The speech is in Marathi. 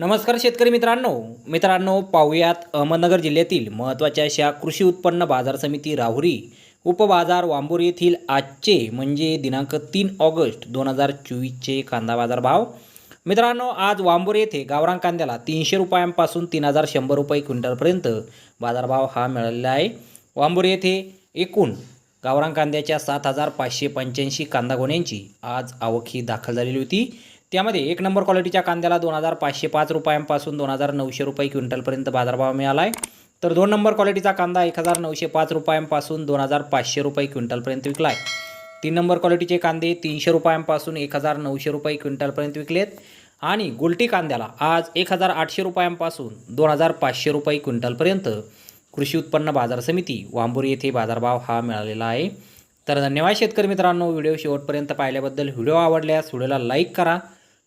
नमस्कार शेतकरी मित्रांनो. मित्रांनो पाहूयात अहमदनगर जिल्ह्यातील महत्त्वाच्या अशा कृषी उत्पन्न बाजार समिती राहुरी उपबाजार वांबोर येथील आजचे म्हणजे दिनांक तीन ऑगस्ट दोन हजार चोवीसचे कांदा बाजार भाव मित्रांनो आज वांबोर येथे गावरान कांद्याला तीनशे रुपयांपासून तीन हजार शंभर रुपये क्विंटलपर्यंत बाजारभाव हा मिळालेला आहे. वांबोर येथे एकूण गावरान कांद्याच्या सात हजार पाचशे पंच्याऐंशी कांदा गोण्यांची आज आवक ही दाखल झालेली होती. त्यामध्ये एक नंबर क्वालिटीच्या कांद्याला दोन हजार पाचशे पाच रुपयांपासून दोन हजार नऊशे रुपये क्विंटलपर्यंत बाजारभाव मिळाला आहे तर दोन नंबर क्वालिटीचा कांदा एक हजार नऊशे पाच रुपयांपासून दोन हजार पाचशे रुपये क्विंटलपर्यंत विकला आहे तीन नंबर क्वालिटीचे कांदे तीनशे रुपयांपासून एक हजार नऊशे रुपये क्विंटलपर्यंत विकलेत. आणि गुलटी कांद्याला आज एक हजार आठशे रुपयांपासून दोन हजार पाचशे रुपये क्विंटलपर्यंत कृषी उत्पन्न बाजार समिती वांबुरी येथे बाजारभाव हा मिळालेला आहे. तर धन्यवाद शेतकरी मित्रांनो व्हिडिओ शेवटपर्यंत पाहिल्याबद्दल व्हिडिओ आवडल्यास व्हिडिओला लाईक करा.